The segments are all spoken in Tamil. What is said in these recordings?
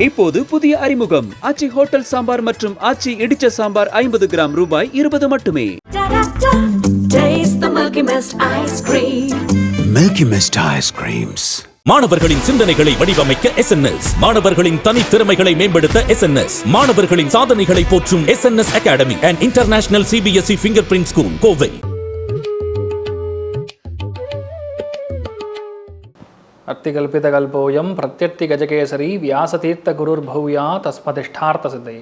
இப்போது புதிய அறிமுகம். ஆச்சி ஹோட்டல் சாம்பார் மற்றும் ஆச்சி இடிச்ச சாம்பார் ஐம்பது கிராம் ரூபாய் இருபது மட்டுமே. மாணவர்களின் சிந்தனைகளை வடிவமைக்க எஸ் மாணவர்களின் தனித்திறமைகளை மேம்படுத்த எஸ் மாணவர்களின் சாதனைகளை போற்றும் S academy and international CBSE finger print school Kovai அத்திகல்பிதகல்போயம் பிரத்யர்த்தி கஜகேசரி வியாசதீர்த்த குருர் பௌயா தஸ்மதிஷ்டார்த்த சித்தை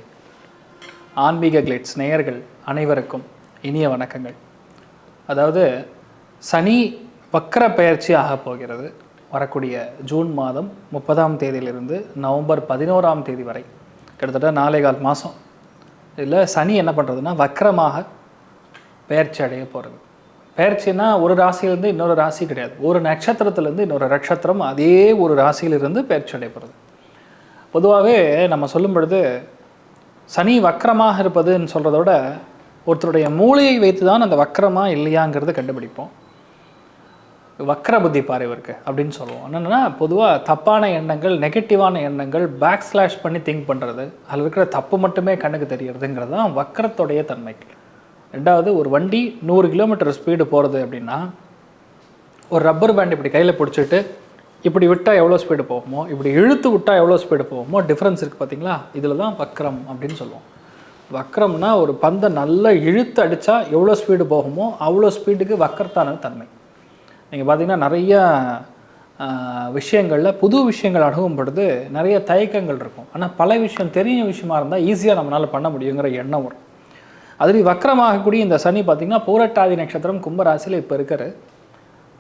ஆன்மீக கிளிட்ஸ் நேயர்கள் அனைவருக்கும் இனிய வணக்கங்கள். அதாவது சனி வக்கர பயிற்சி ஆகப் போகிறது. வரக்கூடிய ஜூன் மாதம் முப்பதாம் தேதியிலிருந்து நவம்பர் பதினோராம் தேதி வரை. கிட்டத்தட்ட நாலே கால் மாதம் இதில் சனி என்ன பண்ணுறதுன்னா வக்கரமாக பெயர்ச்சி அடைய போகிறது பெயர்ச்சின்னா ஒரு ராசியிலேருந்து இன்னொரு ராசி கிடையாது. ஒரு நட்சத்திரத்துலேருந்து இன்னொரு நட்சத்திரம் அதே ஒரு ராசியிலிருந்து பெயர்ச்சி அடையப்படுறது பொதுவாகவே நம்ம சொல்லும் பொழுது சனி வக்கரமாக இருப்பதுன்னு சொல்கிறத விட ஒருத்தருடைய மூளையை வைத்து தான் அந்த வக்கரமாக இல்லையாங்கிறத கண்டுபிடிப்போம். வக்கர புத்தி பாரு இவருக்கு அப்படின்னு சொல்லுவோம். என்னென்னா பொதுவாக தப்பான எண்ணங்கள் நெகட்டிவான எண்ணங்கள் பேக் ஸ்லாஷ் பண்ணி திங்க் பண்ணுறது அதில் இருக்கிற தப்பு மட்டுமே கண்ணுக்கு தெரியறதுங்கிறது தான் வக்கரத்துடைய தன்மைகள் ரெண்டாவது ஒரு வண்டி நூறு கிலோமீட்டர் ஸ்பீடு போகிறது அப்படின்னா ஒரு ரப்பர் பேண்ட் இப்படி கையில் பிடிச்சிட்டு இப்படி விட்டால் எவ்வளோ ஸ்பீடு போகுமோ இப்படி இழுத்து விட்டால் எவ்வளோ ஸ்பீடு போகுமோ டிஃப்ரென்ஸ் இருக்குது பார்த்தீங்களா இதில் தான் வக்ரம் அப்படின்னு சொல்லுவோம். வக்ரம்னா ஒரு பந்தை நல்லா இழுத்து அடித்தா எவ்வளோ ஸ்பீடு போகுமோ அவ்வளோ ஸ்பீடுக்கு வக்கரத்தான தன்மை. நீங்கள் பார்த்தீங்கன்னா நிறைய விஷயங்களில் புது விஷயங்கள் அணுகும் பொழுது நிறைய தயக்கங்கள் இருக்கும். ஆனால் பல விஷயம் தெரிஞ்ச விஷயமா இருந்தால் ஈஸியாக நம்மளால் பண்ண முடியுங்கிற எண்ணம் வரும். அதுலேயும் வக்கரமாகக்கூடிய இந்த சனி பார்த்திங்கன்னா பூரட்டாதி நட்சத்திரம் கும்பராசியில் இப்போ இருக்கார்.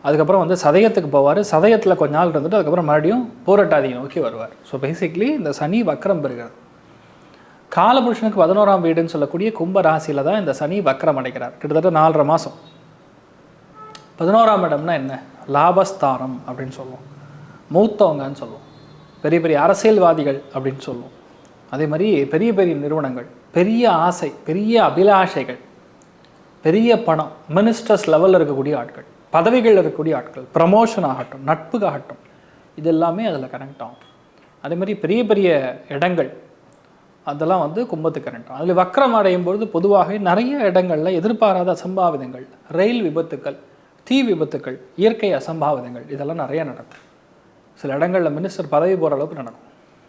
அதுக்கப்புறம் வந்து சதயத்துக்கு போவார். சதயத்தில் கொஞ்ச நாள் இருந்துட்டு அதுக்கப்புறம் மறுபடியும் பூரட்டாதி நோக்கி வருவார். ஸோ பேசிக்லி இந்த சனி வக்கரம் பெறுகிறது காலபுருஷனுக்கு பதினோராம் வீடுன்னு சொல்லக்கூடிய கும்ப ராசியில் தான் இந்த சனி வக்கரம் அடைக்கிறார் கிட்டத்தட்ட நாலரை மாதம் பதினோராம் இடம்னா என்ன? லாபஸ்தானம் அப்படின்னு சொல்லுவோம். மூத்தவங்கன்னு சொல்லுவோம். பெரிய பெரிய அரசியல்வாதிகள் அப்படின்னு சொல்லுவோம். அதே மாதிரி பெரிய பெரிய நிறுவனங்கள் பெரிய ஆசை பெரிய அபிலாஷைகள் பெரிய பணம் மினிஸ்டர்ஸ் லெவலில் இருக்கக்கூடிய ஆட்கள் பதவிகள் இருக்கக்கூடிய ஆட்கள் ப்ரமோஷன் ஆகட்டும் நட்புக்காகட்டும் இது எல்லாமே அதில் கனெக்ட் ஆகும். அதே மாதிரி பெரிய பெரிய இடங்கள் அதெல்லாம் வந்து கும்பத்துக்கு கரண்ட் அதில் வக்கரம் அடையும் பொழுது பொதுவாகவே நிறைய இடங்களில் எதிர்பாராத அசம்பாவிதங்கள் ரயில் விபத்துக்கள் தீ விபத்துக்கள் இயற்கை அசம்பாவிதங்கள் இதெல்லாம் நிறைய நடக்கும். சில இடங்களில் மினிஸ்டர் பதவி போகிற அளவுக்கு நடக்கும்.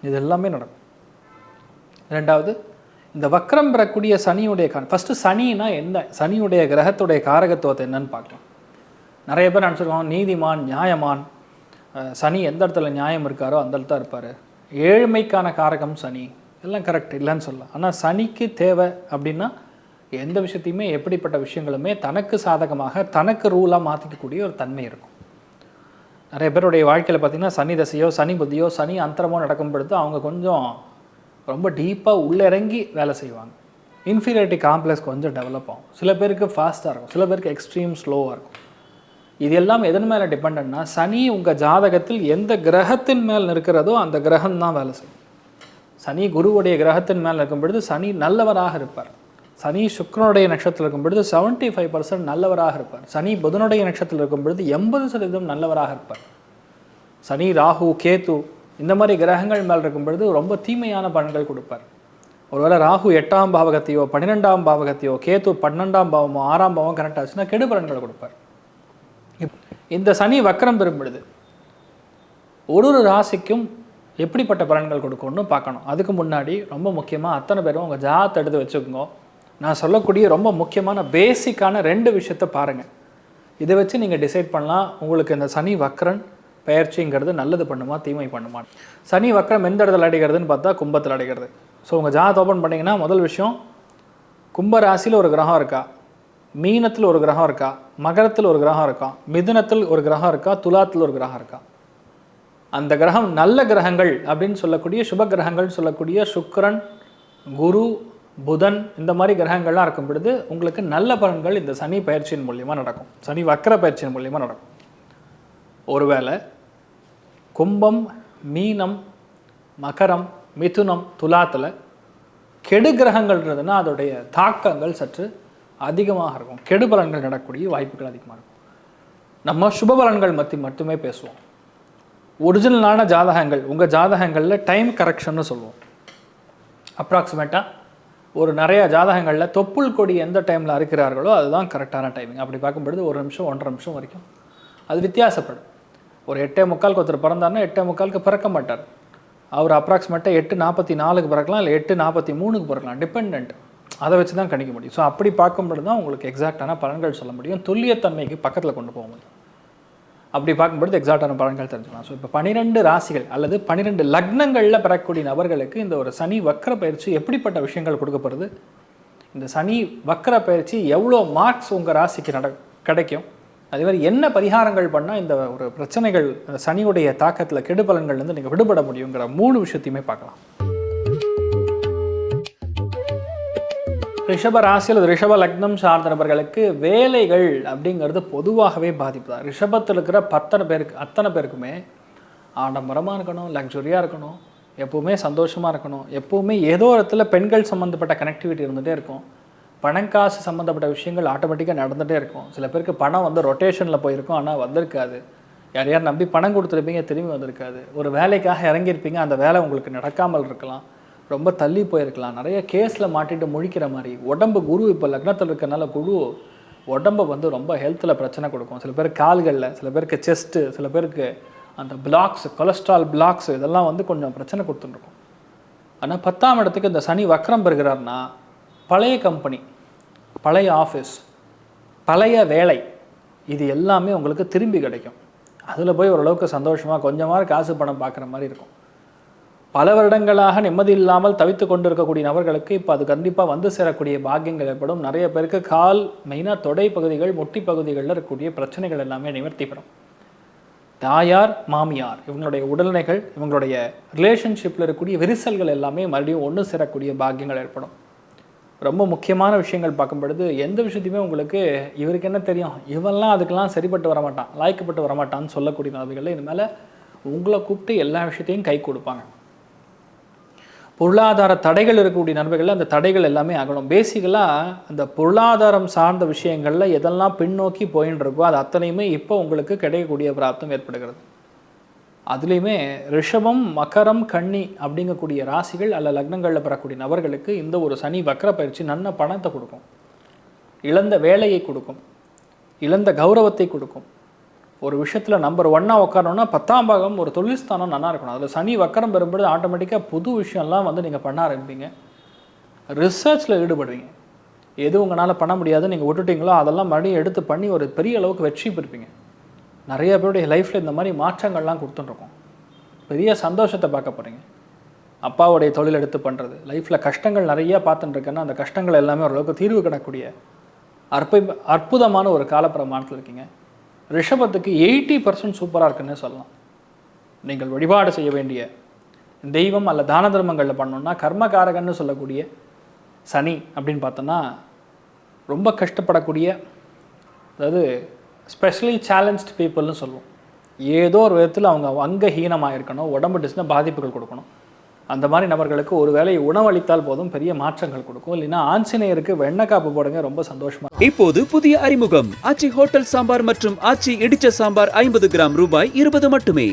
இது எல்லாமே நடக்கும். ரெண்டாவது இந்த வக்ரம் பெறக்கூடிய சனியுடைய கா ஃபஸ்ட்டு சனினா என்ன? சனியுடைய கிரகத்துடைய காரகத்துவத்தை என்னன்னு பார்க்கலாம். நிறைய பேர் நினச்சிருக்கோம் நீதிமான் நியாயமான். சனி எந்த இடத்துல நியாயம் இருக்காரோ அந்த இடத்துல இருப்பார். ஏழ்மைக்கான காரகம் சனி. எல்லாம் கரெக்ட் இல்லைன்னு சொல்லலாம். ஆனால் சனிக்கு தேவை அப்படின்னா எந்த விஷயத்தையுமே எப்படிப்பட்ட விஷயங்களுமே தனக்கு சாதகமாக தனக்கு ரூலாக மாற்றிக்கக்கூடிய ஒரு தன்மை இருக்கும். நிறைய பேருடைய வாழ்க்கையில் பார்த்திங்கன்னா சனி தசையோ சனி புத்தியோ சனி அந்தரமோ நடக்கும் பொழுது அவங்க கொஞ்சம் ரொம்ப டீப்பாக உள்ளிறங்கி வேலை செய்வாங்க. இன்ஃபீரியாரிட்டி காம்ப்ளெக்ஸ் கொஞ்சம் டெவலப் ஆகும். சில பேருக்கு ஃபாஸ்ட்டாக இருக்கும். சில பேருக்கு எக்ஸ்ட்ரீம் ஸ்லோவாக இருக்கும். இது எல்லாம் எதன் மேலே டிபெண்ட்னா சனி உங்கள் ஜாதகத்தில் எந்த கிரகத்தின் மேல் இருக்கிறதோ அந்த கிரகம் தான் வேலை செய்யும். சனி குருவுடைய கிரகத்தின் மேல் இருக்கும் பொழுது சனி நல்லவராக இருப்பார். சனி சுக்ரனுடைய நட்சத்திரம் இருக்கும் பொழுது செவன்ட்டி ஃபைவ் பர்சன்ட் நல்லவராக இருப்பார். சனி புதனுடைய நட்சத்திரம் இருக்கும் பொழுது எண்பது சதவீதம் நல்லவராக இருப்பார். சனி ராகு கேத்து இந்த மாதிரி கிரகங்கள் மேல் இருக்கும் பொழுது ரொம்ப தீமையான பலன்கள் கொடுப்பார். ஒருவேளை ராகு எட்டாம் பாவகத்தையோ பன்னிரெண்டாம் பாவகத்தையோ கேத்து பன்னெண்டாம் பாவமோ ஆறாம் பாவம் கனெக்ட் ஆச்சுன்னா கெடு பலன்களை கொடுப்பார். இந்த சனி வக்கரம் பெறும் பொழுது ஒரு ஒரு ராசிக்கும் எப்படிப்பட்ட பலன்கள் கொடுக்கும்னு பார்க்கணும். அதுக்கு முன்னாடி ரொம்ப முக்கியமாக அத்தனை பேரும் உங்கள் ஜாத் எடுத்து வச்சுக்கோங்க. நான் சொல்லக்கூடிய ரொம்ப முக்கியமான பேசிக்கான ரெண்டு விஷயத்த பாருங்கள் இதை வச்சு நீங்கள் டிசைட் பண்ணலாம். உங்களுக்கு இந்த சனி வக்ரன் பயிற்சிங்கிறது நல்லது பண்ணுமா தீமை பண்ணுமா? சனி வக்கரம் எந்த இடத்துல அடைகிறதுன்னு பார்த்தா கும்பத்தில் அடைகிறது ஸோ உங்கள் ஜாத் ஓப்பன் பண்ணிங்கன்னா முதல் விஷயம் கும்ப ராசியில் ஒரு கிரகம் இருக்கா? மீனத்தில் ஒரு கிரகம் இருக்கா? மகரத்தில் ஒரு கிரகம் இருக்கா? மிதுனத்தில் ஒரு கிரகம் இருக்கா? துலாத்தில் ஒரு கிரகம் இருக்கா? அந்த கிரகம் நல்ல கிரகங்கள் அப்படின்னு சொல்லக்கூடிய சுப கிரகங்கள்னு சொல்லக்கூடிய சுக்கரன் குரு புதன் இந்த மாதிரி கிரகங்கள்லாம் இருக்கும் பொழுது உங்களுக்கு நல்ல பலன்கள் இந்த சனி பயிற்சியின் மூலியமாக நடக்கும். சனி வக்கர பயிற்சியின் மூலியமாக நடக்கும். ஒருவேளை கும்பம் மீனம் மகரம் மிதுனம் துலாத்தில் கெடு கிரகங்கள் இருந்ததுன்னா அதோடைய தாக்கங்கள் சற்று அதிகமாக இருக்கும். கெடு பலன்கள் நடக்கக்கூடிய வாய்ப்புகள் அதிகமாக இருக்கும். நம்ம சுப பலன்கள் பற்றி மட்டுமே பேசுவோம். ஒரிஜினலான ஜாதகங்கள் உங்கள் ஜாதகங்களில் டைம் கரெக்ஷன்னு சொல்லுவோம். அப்ராக்சிமேட்டாக ஒரு நிறைய ஜாதகங்களில் தொப்புள் கொடி எந்த டைமில் அறுக்கிறார்களோ அதுதான் கரெக்டான டைமிங் அப்படி பார்க்கும்பொழுது ஒரு நிமிஷம் ஒன்றரை நிமிஷம் வரைக்கும். அது வித்தியாசப்படும். ஒரு எட்டே முக்காலுக்கு ஒருத்தர் பிறந்தாருன்னா எட்டே முக்காலுக்கு பிறக்க மாட்டார். அவர் அப்ராக்சிமேட்டாக எட்டு நாற்பத்தி நாலுக்கு பிறக்கலாம் இல்லை எட்டு நாற்பத்தி மூணுக்கு பிறக்கலாம் டிபெண்ட் அதை வச்சு தான் கணிக்க முடியும். ஸோ அப்படி பார்க்கும்போது தான் உங்களுக்கு எக்ஸாக்டான பலன்கள் சொல்ல முடியும். துல்லியத்தன்மைக்கு பக்கத்தில் கொண்டு போக முடியும். அப்படி பார்க்கும்பொழுது எக்ஸாக்டான பலன்கள் தெரிஞ்சுக்கலாம். ஸோ இப்போ பன்னிரெண்டு ராசிகள் அல்லது பன்னிரெண்டு லக்னங்களில் பெறக்கூடிய நபர்களுக்கு இந்த ஒரு சனி வக்கர பயிற்சி எப்படிப்பட்ட விஷயங்கள் கொடுக்கப்படுது இந்த சனி வக்கர பயிற்சி எவ்வளோ மார்க்ஸ் உங்கள் ராசிக்கு நட கிடைக்கும்? அதே மாதிரி என்ன பரிகாரங்கள் பண்ணால் இந்த ஒரு பிரச்சனைகள் சனியுடைய தாக்கத்தில் கெடுபலன்கள்லேருந்து நீங்கள் விடுபட முடியுங்கிற மூணு விஷயத்தையுமே பார்க்கலாம். ரிஷப ராசி அல்லது ரிஷப லக்னம் சார்ந்த நபர்களுக்கு வேலைகள் அப்படிங்கிறது பொதுவாகவே பாதிப்பு தான். ரிஷபத்தில் இருக்கிற பத்தனை பேருக்கு அத்தனை பேருக்குமே ஆடம்பரமாக இருக்கணும் லக்ஸுரியாக இருக்கணும் எப்போவுமே சந்தோஷமாக இருக்கணும் எப்போவுமே ஏதோ இடத்துல பெண்கள் சம்மந்தப்பட்ட கனெக்டிவிட்டி இருந்துகிட்டே இருக்கும். பணங்காசு சம்மந்தப்பட்ட விஷயங்கள் ஆட்டோமேட்டிக்காக நடந்துகிட்டே இருக்கும். சில பேருக்கு பணம் வந்து ரொட்டேஷனில் போயிருக்கும் ஆனால் வந்திருக்காது. யார் யார் நம்பி பணம் கொடுத்துருப்பீங்க திரும்பி வந்திருக்காது. ஒரு வேலைக்காக இறங்கியிருப்பீங்க அந்த வேலை உங்களுக்கு நடக்காமல் இருக்கலாம். ரொம்ப தள்ளி போயிருக்கலாம். நிறைய கேஸில் மாட்டிட்டு முழிக்கிற மாதிரி. உடம்பு குரு இப்போ லக்னத்தில் இருக்கறனால குரு உடம்பு வந்து ரொம்ப ஹெல்த்தில் பிரச்சனை கொடுக்கும். சில பேர் கால்களில் சில பேருக்கு செஸ்ட்டு சில பேருக்கு அந்த பிளாக்ஸ் கொலஸ்ட்ரால் பிளாக்ஸ் இதெல்லாம் வந்து கொஞ்சம் பிரச்சனை கொடுத்துட்டுருக்கும் ஆனால் பத்தாம் இடத்துக்கு இந்த சனி வக்ரம் பெறுகிறார்னா பழைய கம்பெனி பழைய ஆஃபீஸ் பழைய வேலை இது எல்லாமே உங்களுக்கு திரும்பி கிடைக்கும். அதில் போய் ஓரளவுக்கு சந்தோஷமாக கொஞ்சமாக காசு பணம் பார்க்குற மாதிரி இருக்கும். பல வருடங்களாக நிம்மதி இல்லாமல் தவித்து கொண்டிருக்கக்கூடிய நபர்களுக்கு இப்போ அது கண்டிப்பாக வந்து சேரக்கூடிய பாக்கியங்கள் ஏற்படும். நிறைய பேருக்கு கால் மெயினாக தொடை பகுதிகள் முட்டி பகுதிகளில் இருக்கக்கூடிய பிரச்சனைகள் எல்லாமே நிவர்த்தி பெறும். தாயார் மாமியார் இவங்களுடைய உடல்நிலைகள் இவங்களுடைய ரிலேஷன்ஷிப்பில் இருக்கக்கூடிய விரிசல்கள் எல்லாமே மறுபடியும் ஒன்று சேரக்கூடிய பாக்கியங்கள் ஏற்படும். ரொம்ப முக்கியமான விஷயங்கள் பார்க்கும் பொழுது எந்த விஷயத்தையுமே உங்களுக்கு இவருக்கு என்ன தெரியும்? இவெல்லாம் அதுக்கெல்லாம் சரிப்பட்டு வரமாட்டான் லாய்க்கப்பட்டு வரமாட்டான்னு சொல்லக்கூடிய நபர்கள் இனிமேல் உங்களை கூப்பிட்டு எல்லா விஷயத்தையும் கை கொடுப்பாங்க. பொருளாதார தடைகள் இருக்கக்கூடிய நண்பர்கள் அந்த தடைகள் எல்லாமே ஆகணும் பேசிக்கலாக அந்த பொருளாதாரம் சார்ந்த விஷயங்களில் எதெல்லாம் பின்னோக்கி போயின்னு இருக்கோ அது அத்தனையுமே இப்போ உங்களுக்கு கிடைக்கக்கூடிய பிராப்தம் ஏற்படுகிறது. அதுலேயுமே ரிஷபம் மகரம் கன்னி அப்படிங்கக்கூடிய ராசிகள் அல்ல லக்னங்களில் பெறக்கூடிய நபர்களுக்கு இந்த ஒரு சனி வக்கர பயிற்சி நல்ல பணத்தை கொடுக்கும். இழந்த வேலையை கொடுக்கும். இழந்த கௌரவத்தை கொடுக்கும். ஒரு விஷயத்தில் நம்பர் ஒன்னாக உட்காரணும்னா பத்தாம் பாகம் ஒரு தொழில் ஸ்தானம் நல்லா இருக்கணும். அதில் சனி வக்கரம் பெறும்பொழுது ஆட்டோமேட்டிக்காக புது விஷயம்லாம் வந்து நீங்கள் பண்ண ஆரம்பிப்பீங்க. ரிசர்ச்சில் ஈடுபடுவீங்க. எது உங்களால் பண்ண முடியாது நீங்கள் விட்டுட்டீங்களோ அதெல்லாம் மறுபடியும் எடுத்து பண்ணி ஒரு பெரிய அளவுக்கு வெற்றி பெறுப்பீங்க நிறைய பேருடைய லைஃப்பில் இந்த மாதிரி மாற்றங்கள்லாம் கொடுத்துட்டுருக்கோம். பெரிய சந்தோஷத்தை பார்க்க போகிறீங்க அப்பாவுடைய தொழில் எடுத்து பண்ணுறது லைஃப்பில் கஷ்டங்கள் நிறைய பார்த்துட்டுருக்கேன்னா அந்த கஷ்டங்கள் எல்லாமே ஓரளவுக்கு தீர்வு கிடக்கூடிய அற்ப அற்புதமான ஒரு காலப்பிரமாணத்தில் இருக்கீங்க. ரிஷபத்துக்கு எயிட்டி பர்சன்ட் சூப்பராக இருக்குன்னு சொல்லலாம். நீங்கள் வழிபாடு செய்ய வேண்டிய தெய்வம் அல்ல தான தர்மங்களில் பண்ணணுன்னா கர்மகாரகன்னு சொல்லக்கூடிய சனி அப்படின்னு பார்த்தோன்னா ரொம்ப கஷ்டப்படக்கூடிய அதாவது ஸ்பெஷலி சேலஞ்ச்டு பீப்புள்னு சொல்லுவோம். ஏதோ ஒரு விதத்தில் அவங்க அங்கஹீனமாக இருக்கணும் உடம்பு டிஸ்ன பாதிப்புகள் கொடுக்கணும். அந்த மாதிரி நபர்களுக்கு ஒரு வேளை உணவளித்தால் போதும் பெரிய மாற்றங்கள் கொடுக்கும். இல்லைன்னா ஆஞ்சநேயருக்கு வெண்ணெய் காப்பு போடுங்க ரொம்ப சந்தோஷமா இப்போது புதிய அறிமுகம். ஆச்சி ஹோட்டல் சாம்பார் மற்றும் ஆச்சி இடிச்ச சாம்பார் ஐம்பது கிராம் ரூபாய் இருபது மட்டுமே.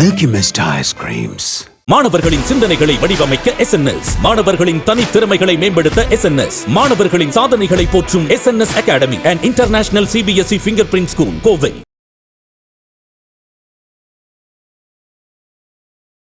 Milky Mist ice creams. மாணவர்களின் சிந்தனைகளை வடிவமைக்க எஸ் மாணவர்களின் தனித்திறமைகளை மேம்படுத்த எஸ் மாணவர்களின் சாதனைகளை போற்றும் S academy and international CBSE finger print school Kovai